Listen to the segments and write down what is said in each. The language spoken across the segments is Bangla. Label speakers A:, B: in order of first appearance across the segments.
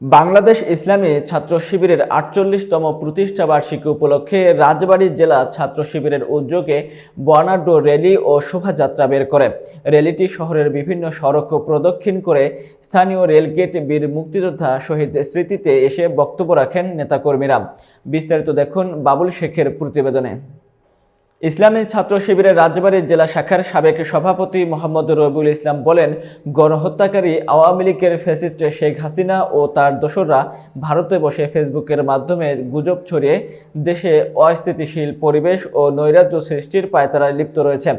A: বাংলাদেশ ইসলামী ছাত্র শিবিরের আটচল্লিশতম প্রতিষ্ঠা বার্ষিকী উপলক্ষে রাজবাড়ী জেলা ছাত্র শিবিরের উদ্যোগে বর্ণাঢ্য র্যালি ও শোভাযাত্রা বের করে। র্যালিটি শহরের বিভিন্ন সড়ক প্রদক্ষিণ করে স্থানীয় রেলগেট, বীর মুক্তিযোদ্ধা শহীদ স্মৃতিতে এসে বক্তব্য রাখেন নেতাকর্মীরা। বিস্তারিত দেখুন বাবুল শেখের প্রতিবেদনে। ইসলামী ছাত্র শিবিরের রাজবাড়ির জেলা শাখার সাবেক সভাপতি মোহাম্মদ রবিউল ইসলাম বলেন, গণহত্যাকারী আওয়ামী লীগের ফেসিস্ট শেখ হাসিনা ও তার দোসররা ভারতে বসে ফেসবুকের মাধ্যমে গুজব ছড়িয়ে দেশে অস্থিতিশীল পরিবেশ ও নৈরাজ্য সৃষ্টির পায়তারায় লিপ্ত রয়েছে।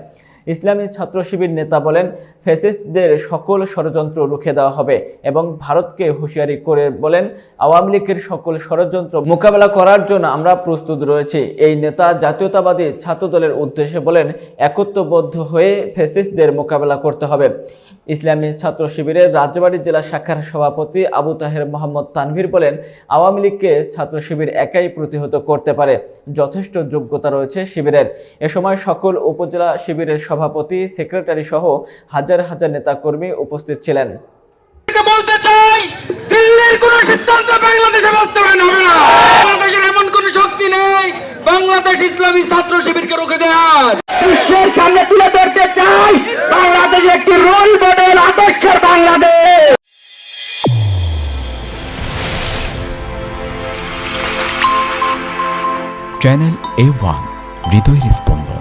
A: ইসলামী ছাত্র শিবির নেতা বলেন, ফ্যাসিস্টদের সকল ষড়যন্ত্র রুখে দেওয়া হবে এবং ভারতকে হুঁশিয়ারি করে বলেন, আওয়ামী লীগের সকল ষড়যন্ত্র মোকাবেলা করার জন্য আমরা প্রস্তুত রয়েছি। এই নেতা জাতীয়তাবাদী ছাত্রদলের উদ্দেশ্যে বলেন একত্রবদ্ধ হয়ে ফ্যাসিস্টদের মোকাবেলা করতে হবে। ইসলামী ছাত্র শিবিরের রাজবাড়ী জেলা শাখার সভাপতি আবু তাহের মোহাম্মদ তানভীর বলেন, আওয়ামী লীগকে ছাত্র শিবির একাই প্রতিহত করতে পারে। যথেষ্ট যোগ্যতা রয়েছে শিবিরের। এ সময় সকল উপজেলা শিবিরের সভাপতি সেক্রেটারি সহ হাজার হাজার নেতাকর্মী উপস্থিত ছিলেন।
B: বলতে চাই দিল্লির কোন সিদ্ধান্ত বাংলাদেশে বাস্তবায়ন হবে না। বাংলাদেশের এমন কোন শক্তি নেই বাংলাদেশ ইসলামী ছাত্র শিবিরকে রুখে দেওয়ার। বিশ্বের সামনে তুলে ধরতে চাই বাংলাদেশ একটি রোল মডেল আদর্শের বাংলাদেশ।
C: চ্যানেল এ ওয়ান হৃদয়ের স্পন্দন